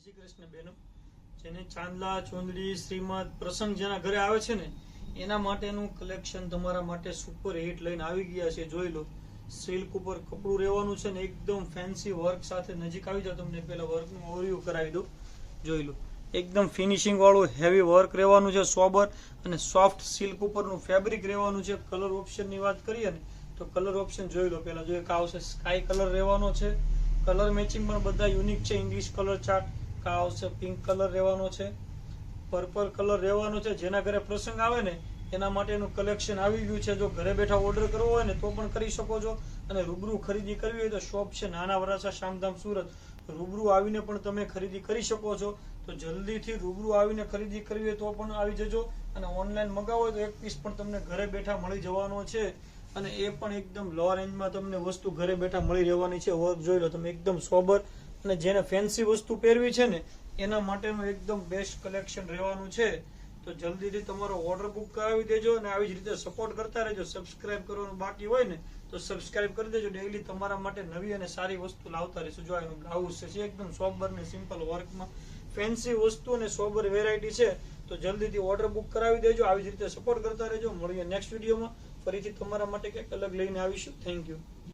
શ્રી કૃષ્ણ બેનો, જેને ચાંદલા, ચોંદડી, શ્રીમદ પ્રસંગ જેના ઘરે આવે છે ને, એના માટેનું કલેક્શન તમારા માટે સુપર હિટ લઈને આવી ગયા છે, જોઈ લો. સિલ્ક ઉપર કપડું રહેવાનું છે ને, એકદમ ફેન્સી વર્ક સાથે નજીક આવી જાવ તમને પેલા વર્કનું ઓરિયું કરાવી દો જોઈ લો. એકદમ ફિનિશિંગ વાળું હેવી વર્ક રહેવાનું છે, સોબર અને સોફ્ટ સિલ્ક ઉપરનું ફેબ્રિક રહેવાનું છે. કલર ઓપ્શનની વાત કરીએ ને, તો કલર ઓપ્શન જોઈ લો પેલા જો એક આવશે સ્કાય કલર રહેવાનો છે. કલર મેચિંગ પણ બધા યુનિક છે ઇંગ્લિશ કલર ચાર્ટ કા આવશે પિંક કલર રહેવાનો છે પર્પલ કલર રહેવાનો છે, જેના ઘરે પ્રસંગ આવે ને, એના માટેનું કલેક્શન આવી ગયું છે. જો ઘરે બેઠા ઓર્ડર કરવો હોય ને, તો પણ કરી શકો છો. અને રૂબરૂ ખરીદી કરવી હોય તો શોપ છે, નાના વરાછા, શામધામ, સુરત. રૂબરૂ આવીને પણ તમે ખરીદી કરી શકો છો. તો જલ્દીથી રૂબરૂ આવીને ખરીદી કરવી હોય તો પણ આવી જજો. અને ઓનલાઈન મગાવો હોય તો એક પીસ પણ તમને ઘરે બેઠા મળી જવાનો છે. અને એ પણ એકદમ લો રેન્જમાં તમને વસ્તુ ઘરે બેઠા મળી રહેવાની છે. વર્ક જોઈ લો, તમે એકદમ સોબર અને જેને ફેન્સી વસ્તુ પહેરવી છે ને, એના માટેનું એકદમ બેસ્ટ કલેક્શન રહેવાનું છે. તો જલ્દીથી તમારો ઓર્ડર બુક કરાવી દેજો અને આવી જ રીતે સપોર્ટ કરતા રહેજો. સબસ્ક્રાઇબ કરવાનું બાકી હોય ને, તો સબસ્ક્રાઇબ કરી દેજો. ડેઈલી તમારા માટે નવી અને સારી વસ્તુ લાવતા રહીશું. જો આનું બ્લાઉઝ છે એકદમ સોબર ને સિમ્પલ વર્કમાં ફેન્સી વસ્તુ અને સોબર વેરાયટી છે, તો જલ્દીથી ઓર્ડર બુક કરાવી દેજો. આવી જ રીતે સપોર્ટ કરતા રહેજો. મળીએ નેક્સ્ટ વિડીયોમાં ફરીથી તમારા માટે કંઈક અલગ લઈને આવીશું. Thank you